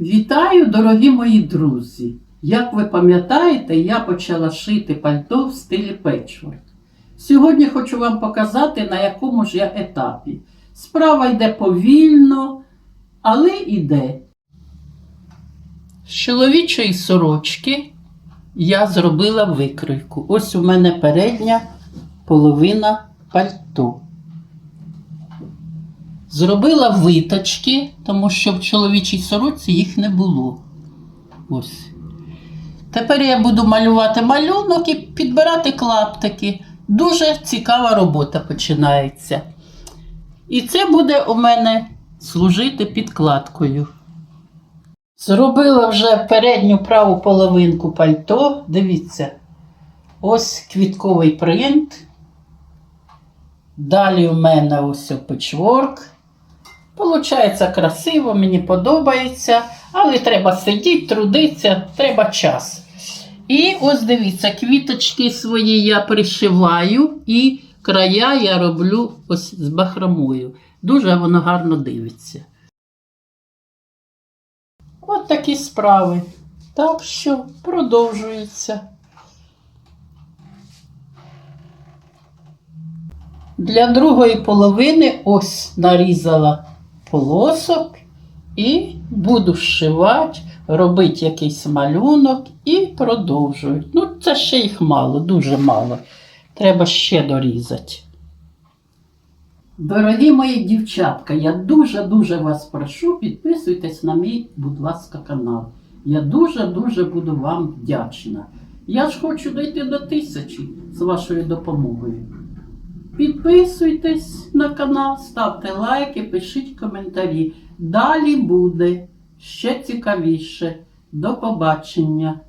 Вітаю, дорогі мої друзі! Як ви пам'ятаєте, я почала шити пальто в стилі печворк. Сьогодні хочу вам показати, на якому ж я етапі. Справа йде повільно, але йде. З чоловічої сорочки я зробила викройку. Ось у мене передня половина пальто. Зробила виточки, тому що в чоловічій сорочці їх не було. Ось. Тепер я буду малювати малюнок і підбирати клаптики. Дуже цікава робота починається. І це буде у мене служити підкладкою. Зробила вже передню праву половинку пальто. Дивіться, ось квітковий принт. Далі у мене ось печворк. Получається красиво, мені подобається, але треба сидіти, трудитися, треба час. І ось дивіться, квіточки свої я пришиваю і края я роблю ось з бахромою. Дуже воно гарно дивиться. От такі справи. Так що продовжується. Для другої половини ось нарізала полосок і буду зшивати, робити якийсь малюнок і продовжую. Ну, це ще їх мало, дуже мало. Треба ще дорізати. Дорогі мої дівчатка, я дуже-дуже вас прошу, підписуйтесь на мій, будь ласка, канал. Я дуже-дуже буду вам вдячна. Я ж хочу дойти до тисячі з вашою допомогою. Підписуйтесь на канал, ставте лайки, пишіть коментарі. Далі буде ще цікавіше. До побачення!